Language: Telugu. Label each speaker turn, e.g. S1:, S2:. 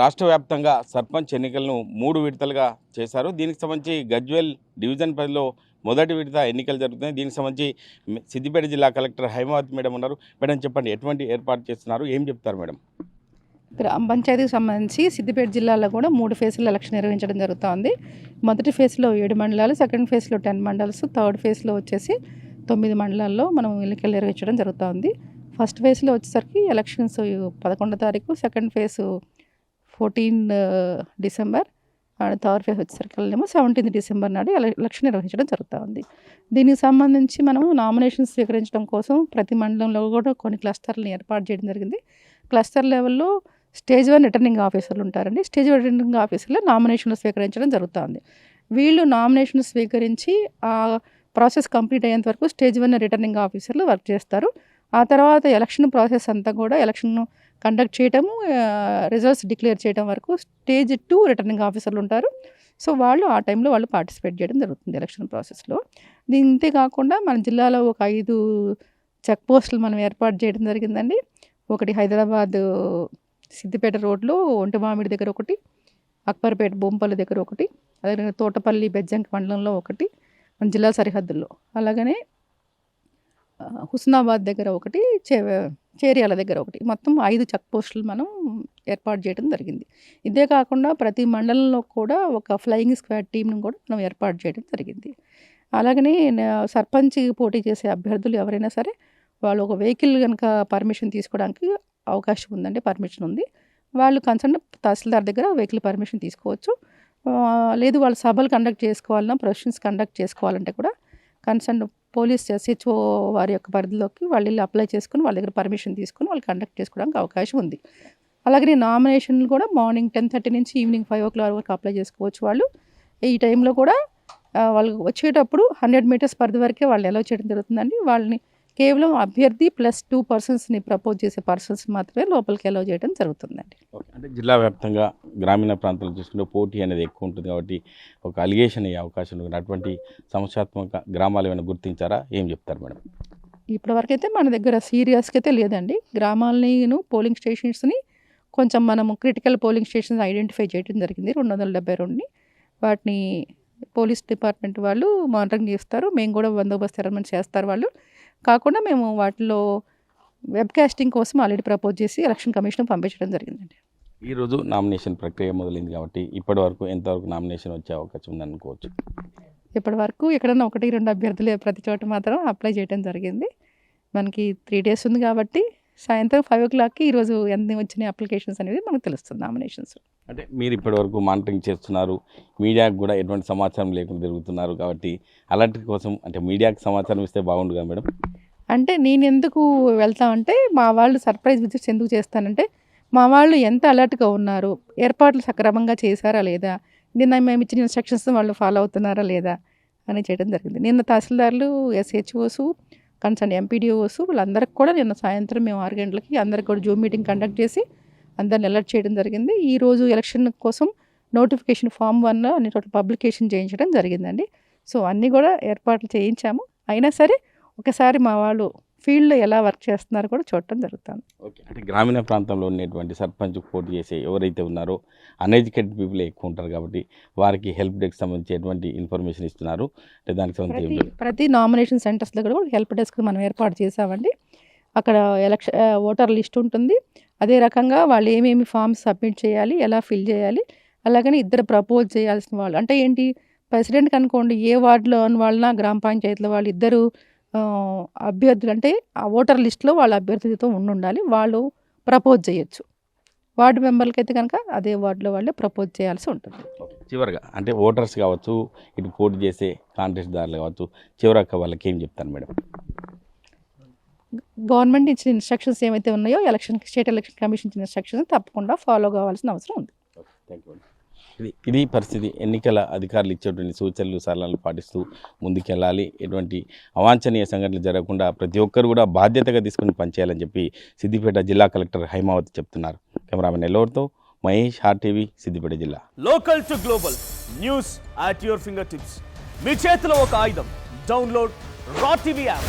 S1: రాష్ట్ర వ్యాప్తంగా సర్పంచ్ ఎన్నికలను మూడు విడతలుగా చేశారు. దీనికి సంబంధించి గజ్వెల్ డివిజన్ పరిధిలో మొదటి విడత ఎన్నికలు జరుగుతున్నాయి. దీనికి సంబంధించి సిద్దిపేట జిల్లా కలెక్టర్ హైమావతి మేడం ఉన్నారు. మేడం చెప్పండి ఎటువంటి ఏర్పాటు చేస్తున్నారు? ఏం చెప్తారు మేడం?
S2: గ్రామ పంచాయతీకి సంబంధించి సిద్దిపేట జిల్లాలో కూడా మూడు ఫేజ్లో ఎలక్షన్ నిర్వహించడం జరుగుతోంది. మొదటి ఫేజ్లో ఏడు మండలాలు సెకండ్ ఫేజ్లో టెన్ మండల్స్ థర్డ్ ఫేజ్లో వచ్చేసి తొమ్మిది మండలాల్లో మనం ఎన్నికలు నిర్వహించడం జరుగుతోంది. ఫస్ట్ ఫేజ్లో వచ్చేసరికి ఎలక్షన్స్ పదకొండో తారీఖు second phase fourteen December and third phase వచ్చేసరికి ఏమో సెవెంటీన్త్ డిసెంబర్ నాడు ఎల- ఎలక్షన్ నిర్వహించడం జరుగుతూ ఉంది దీనికి సంబంధించి మనం నామినేషన్ స్వీకరించడం కోసం ప్రతి మండలంలో కూడా కొన్ని క్లస్టర్లను ఏర్పాటు చేయడం జరిగింది. క్లస్టర్ లెవెల్లో స్టేజ్ వన్ రిటర్నింగ్ ఆఫీసర్లు ఉంటారండి. స్టేజ్ వన్ రిటర్నింగ్ ఆఫీసర్లు నామినేషన్లు స్వీకరించడం జరుగుతుంది. వీళ్ళు నామినేషన్ స్వీకరించి ప్రాసెస్ కంప్లీట్ అయ్యేంత వరకు స్టేజ్ వన్ రిటర్నింగ్ ఆఫీసర్లు వర్క్ చేస్తారు. ఆ తర్వాత ఎలక్షన్ ప్రాసెస్ అంతా కూడా ఎలక్షన్ కండక్ట్ చేయటము రిజల్ట్స్ డిక్లేర్ చేయడం వరకు స్టేజ్ టూ రిటర్నింగ్ ఆఫీసర్లు ఉంటారు. సో వాళ్ళు ఆ టైంలో వాళ్ళు పార్టిసిపేట్ చేయడం జరుగుతుంది ఎలక్షన్ ప్రాసెస్లో. దీంతే కాకుండా మన జిల్లాలో ఒక ఐదు చెక్ పోస్టులు మనం ఏర్పాటు చేయడం జరిగిందండి. ఒకటి హైదరాబాద్ సిద్దిపేట రోడ్లో ఒంటిమామిడి దగ్గర ఒకటి అక్బర్పేట బొంపల్లి దగ్గర ఒకటి అదే తోటపల్లి బెజ్జంకి మండలంలో ఒకటి మన జిల్లా సరిహద్దుల్లో. అలాగనే హుస్నాబాద్ దగ్గర ఒకటి చే చేరియాల దగ్గర ఒకటి. మొత్తం ఐదు చెక్ పోస్టులు మనం ఏర్పాటు చేయడం జరిగింది. ఇదే కాకుండా ప్రతి మండలంలో కూడా ఒక ఫ్లయింగ్ స్క్వాడ్ టీంను కూడా మనం ఏర్పాటు చేయడం జరిగింది. అలాగనే సర్పంచ్ పోటీ చేసే అభ్యర్థులు ఎవరైనా సరే వాళ్ళు ఒక వెహికల్ కనుక పర్మిషన్ తీసుకోవడానికి అవకాశం ఉందండి పర్మిషన్ ఉంది. వాళ్ళు కన్సర్న్ తహసీల్దార్ దగ్గర వెహికల్ పర్మిషన్ తీసుకోవచ్చు. లేదు వాళ్ళు సభలు కండక్ట్ చేసుకోవాలన్నా ప్రొఫెషన్స్ కండక్ట్ చేసుకోవాలంటే కూడా కన్సర్న్ పోలీస్ ఎస్హెచ్ఓ వారి యొక్క పరిధిలోకి వాళ్ళు వెళ్ళి అప్లై చేసుకుని వాళ్ళ దగ్గర పర్మిషన్ తీసుకుని వాళ్ళు కండక్ట్ చేసుకోవడానికి అవకాశం ఉంది. అలాగే నామినేషన్లు కూడా మార్నింగ్ టెన్ థర్టీ నుంచి ఈవినింగ్ ఫైవ్ ఓ క్లాక్ వరకు అప్లై చేసుకోవచ్చు వాళ్ళు. ఈ టైంలో కూడా వాళ్ళు వచ్చేటప్పుడు హండ్రెడ్ మీటర్స్ పరిధి వరకే వాళ్ళు ఎలా చేయడం జరుగుతుందండి. వాళ్ళని కేవలం అభ్యర్థి ప్లస్ టూ పర్సన్స్ని ప్రపోజ్ చేసే పర్సన్స్ మాత్రమే లోపలికి అలౌ చేయడం జరుగుతుందండి.
S1: అంటే జిల్లా వ్యాప్తంగా గ్రామీణ ప్రాంతాలు చూసుకుంటే పోటీ అనేది ఎక్కువ ఉంటుంది కాబట్టి ఒక అలిగేషన్ అయ్యే అవకాశం ఉంటుంది. అటువంటి సమస్యాత్మక గ్రామాలు ఏమైనా గుర్తించారా? ఏం చెప్తారు మేడం?
S2: ఇప్పటివరకు అయితే మన దగ్గర సీరియస్గా అయితే లేదండి. గ్రామాలని పోలింగ్ స్టేషన్స్ని కొంచెం మనము క్రిటికల్ పోలింగ్ స్టేషన్స్ ఐడెంటిఫై చేయడం జరిగింది రెండు వందల డెబ్బై రెండుని వాటిని పోలీస్ డిపార్ట్మెంట్ వాళ్ళు మానిటరింగ్ చేస్తారు. మేము కూడా బందోబస్తు అరేంజ్మెంట్ చేస్తారు వాళ్ళు. కాకుండా మేము వాటిలో వెబ్ కాస్టింగ్ కోసం ఆల్రెడీ ప్రపోజ్ చేసి ఎలక్షన్ కమిషన్ పంపించడం జరిగిందండి.
S1: ఈరోజు నామినేషన్ ప్రక్రియ మొదలైంది కాబట్టి ఇప్పటి వరకు ఎంతవరకు నామినేషన్ వచ్చే అవకాశం ఉంది అనుకోవచ్చు?
S2: ఇప్పటి వరకు ఎక్కడన్నా ఒకటి రెండు అభ్యర్థులు ప్రతి చోట మాత్రం అప్లై చేయడం జరిగింది. మనకి త్రీ డేస్ ఉంది కాబట్టి సాయంత్రం ఫైవ్ ఓ క్లాక్కి ఈరోజు ఎన్ని వచ్చినాయి అప్లికేషన్స్ అనేది మనకు తెలుస్తుంది నామినేషన్స్
S1: అంటే మీరు ఇప్పటి వరకు మానిటరింగ్ చేస్తున్నారు మీడియాకు కూడా ఎటువంటి సమాచారం లేకుండా తిరుగుతున్నారు కాబట్టి అలర్ట్ కోసం అంటే మీడియాకి సమాచారం ఇస్తే బాగుండు కదా మేడం?
S2: అంటే నేను ఎందుకు వెళ్తామంటే మా వాళ్ళు సర్ప్రైజ్ విజిట్స్ ఎందుకు చేస్తానంటే మా వాళ్ళు ఎంత అలర్ట్గా ఉన్నారు ఏర్పాట్లు సక్రమంగా చేశారా లేదా నిన్న మేము ఇచ్చిన ఇన్స్ట్రక్షన్స్ వాళ్ళు ఫాలో అవుతున్నారా లేదా అని చేయడం జరిగింది. నిన్న తహసీల్దార్లు ఎస్హెచ్ఓస్ కన్సర్న్ ఎంపీడీఓస్ వాళ్ళందరికీ కూడా నిన్న సాయంత్రం మేము ఆరు గంటలకి అందరికి కూడా జూమ్ మీటింగ్ కండక్ట్ చేసి అందరిని అలర్ట్ చేయడం జరిగింది. ఈ రోజు ఎలక్షన్ కోసం నోటిఫికేషన్ ఫామ్ వన్ అన్ని చోట్ల పబ్లికేషన్ చేయించడం జరిగిందండి. సో అన్నీ కూడా ఏర్పాట్లు చేయించాము. అయినా సరే ఒకసారి మా వాళ్ళు ఫీల్డ్లో ఎలా వర్క్ చేస్తున్నారో కూడా చూడటం జరుగుతుంది.
S1: ఓకే. అంటే గ్రామీణ ప్రాంతంలో ఉన్నటువంటి సర్పంచ్ పోటీ చేసే ఎవరైతే ఉన్నారో అన్ఎడ్యుకేటెడ్ పీపుల్ ఎక్కువ ఉంటారు కాబట్టి వారికి హెల్ప్ డెస్క్ సంబంధించి ఎటువంటి ఇన్ఫర్మేషన్ ఇస్తున్నారు. అంటే దానికి సంబంధించి
S2: ప్రతి నామినేషన్ సెంటర్స్ దగ్గర కూడా హెల్ప్ డెస్క్ మనం ఏర్పాటు చేసామండి. అక్కడ ఎలక్షన్ ఓటర్ లిస్ట్ ఉంటుంది. అదే రకంగా వాళ్ళు ఏమేమి ఫామ్స్ సబ్మిట్ చేయాలి ఎలా ఫిల్ చేయాలి అలాగని ఇద్దరు ప్రపోజ్ చేయాల్సిన వాళ్ళు. అంటే ఏంటి? ప్రెసిడెంట్కి అనుకోండి ఏ వార్డులో వాళ్ళ గ్రామ పంచాయతీలో వాళ్ళు ఇద్దరు అభ్యర్థులు అంటే ఆ ఓటర్ లిస్ట్లో వాళ్ళ అభ్యర్థులతో ఉండి ఉండాలి వాళ్ళు ప్రపోజ్ చేయొచ్చు. వార్డు మెంబర్లకి అయితే కనుక అదే వార్డులో వాళ్ళే ప్రపోజ్ చేయాల్సి ఉంటుంది.
S1: చివరిగా అంటే ఓటర్స్ కావచ్చు ఇటు పోటీ చేసే కాంటెస్ట్దారులు కావచ్చు చివరగా వాళ్ళకి ఏం చెప్తాను మేడం?
S2: గవర్నమెంట్ ఇచ్చిన ఇన్స్ట్రక్షన్స్ ఏమైతే ఉన్నాయో ఎలక్షన్ స్టేట్ ఎలక్షన్ కమిషన్ ఇచ్చిన ఇన్స్ట్రక్షన్స్ తప్పకుండా ఫాలో కావాల్సిన అవసరం ఉంది.
S1: థ్యాంక్ యూ ఇది ఇది పరిస్థితి. ఎన్నికల అధికారులు ఇచ్చేటువంటి సూచనలు సలహాలు పాటిస్తూ ముందుకెళ్ళాలి. ఎటువంటి అవాంఛనీయ సంఘటనలు జరగకుండా ప్రతి ఒక్కరు కూడా బాధ్యతగా తీసుకుని పనిచేయాలని చెప్పి సిద్దిపేట జిల్లా కలెక్టర్ హైమావతి చెప్తున్నారు. కెమెరామెన్ ఎల్లవరితో మహేష్ టీవీ సిద్దిపేట జిల్లా.
S3: Local to global news at your finger tips మీ చేతిలో ఒక ఆయుధం. డౌన్లోడ్ రా TV app